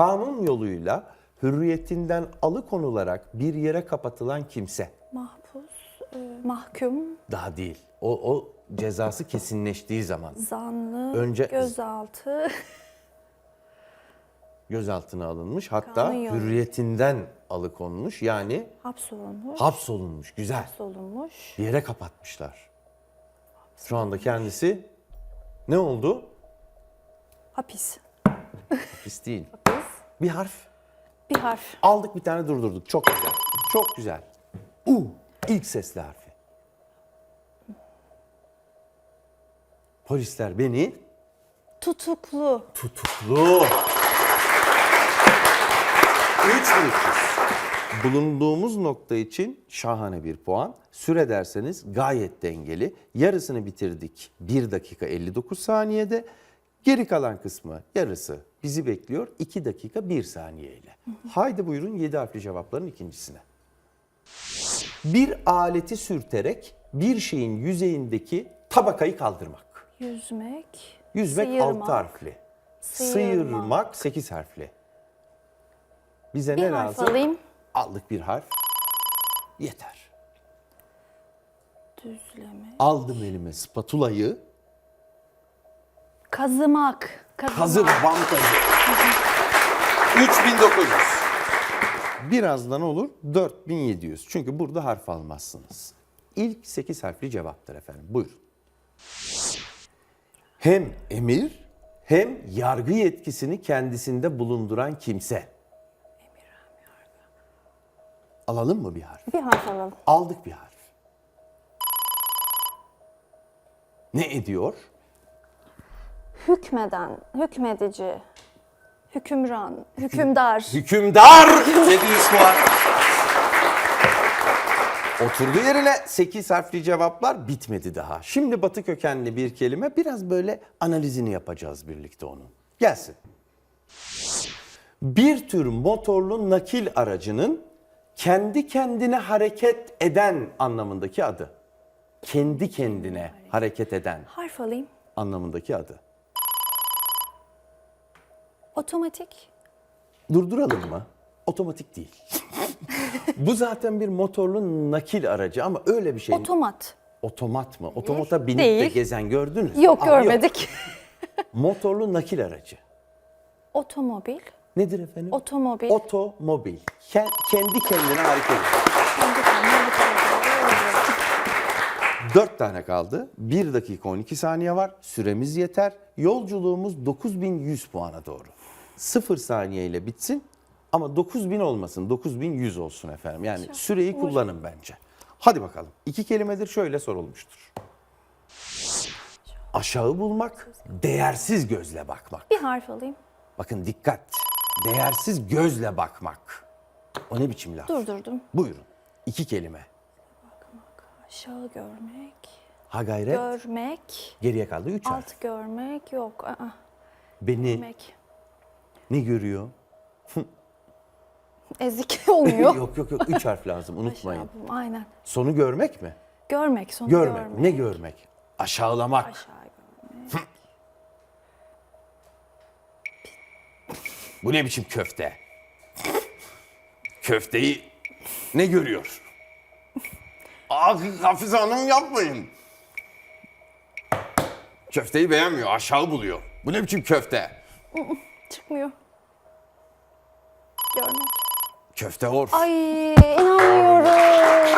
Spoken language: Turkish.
kanun yoluyla hürriyetinden alıkonularak bir yere kapatılan kimse. Mahpus, e, mahkum, Daha değil. O, o cezası kesinleştiği zaman zanlı, Önce- gözaltı, gözaltına alınmış. Hatta Kanun yolu. hürriyetinden alıkonmuş. Yani hapsolunmuş, hapsolunmuş. Güzel. hapsolunmuş, Bir yere kapatmışlar. Şu anda kendisi ne oldu? hapis. Hapis değil. Bir harf. Bir harf. Aldık bir tane durdurduk. Çok güzel. Çok güzel. U. ilk sesli harfi. Polisler beni Tutuklu. tutuklu. Üç büyüküz. Bulunduğumuz nokta için şahane bir puan. Süre derseniz gayet dengeli. Yarısını bitirdik 1 dakika 59 saniyede. Geri kalan kısmı yarısı bizi bekliyor 2 dakika 1 saniye ile. Haydi buyurun 7 harfli cevapların ikincisine. Bir aleti sürterek bir şeyin yüzeyindeki tabakayı kaldırmak. Yüzmek. Yüzmek sıyırmak, 6 harfli. Sıyırmak. Sıyırmak 8 harfli. Bize Bir ne harf lazım? alayım. Aldık bir harf. Yeter. Düzleme. Aldım elime spatulayı. Kazımak. Kazımak. Hazır bankacı. 3900. Birazdan olur 4700. Çünkü burada harf almazsınız. İlk 8 harfli cevaptır efendim. Buyurun. Hem emir hem yargı yetkisini kendisinde bulunduran kimse. Alalım mı bir harf? Bir harf alalım. Aldık bir harf. Ne ediyor? Hükmeden, hükmedici, hükümran, hükümdar. Hükümdar 700 puan. Oturdu yerine 8 harfli cevaplar bitmedi daha. Şimdi batı kökenli bir kelime biraz böyle analizini yapacağız birlikte onun. Gelsin. Bir tür motorlu nakil aracının kendi kendine hareket eden anlamındaki adı. Kendi kendine hareket eden Harf alayım. anlamındaki adı. Otomatik. Durduralım mı? Otomatik değil. Bu zaten bir motorlu nakil aracı ama öyle bir şey. Otomat. Otomat mı? Otomata binip de Değil. gezen gördünüz mü? Yok Aa, görmedik. Motorlu nakil aracı. Otomobil. Nedir efendim? Otomobil. Otomobil. Ke- kendi kendine hareket ediyor. Kendi kendine hareket ediyor. Dört tane kaldı. 1 dakika 12 saniye var. Süremiz yeter. Yolculuğumuz 9100 puana doğru. 0 saniye ile bitsin ama 9000 olmasın. 9100 olsun efendim. Yani süreyi kullanın bence. Hadi bakalım. İki kelimedir şöyle sorulmuştur. Aşağı bulmak, değersiz gözle bakmak. Bir harf alayım. Bakın dikkat. Değersiz gözle bakmak. O ne biçim laf? Durdurdum. Buyurun. İki kelime. Aşağı görmek. Ha gayret. Görmek. Geriye kaldı üç harf. Alt görmek. Yok. Aa, Beni görmek. Ne görüyor? Ezik olmuyor. yok yok yok. Üç harf lazım unutmayın. Aşağı Aynen. Sonu görmek mi? Görmek. Sonu Görmek. görmek. Ne görmek? Aşağılamak. Aşağı görmek. Bu ne biçim köfte? Köfteyi ne görüyor? Ah Hafize Hanım yapmayın. Köfteyi beğenmiyor, aşağı buluyor. Bu ne biçim köfte? Çıkmıyor. Görmek. Köfte hor. Ay inanmıyorum.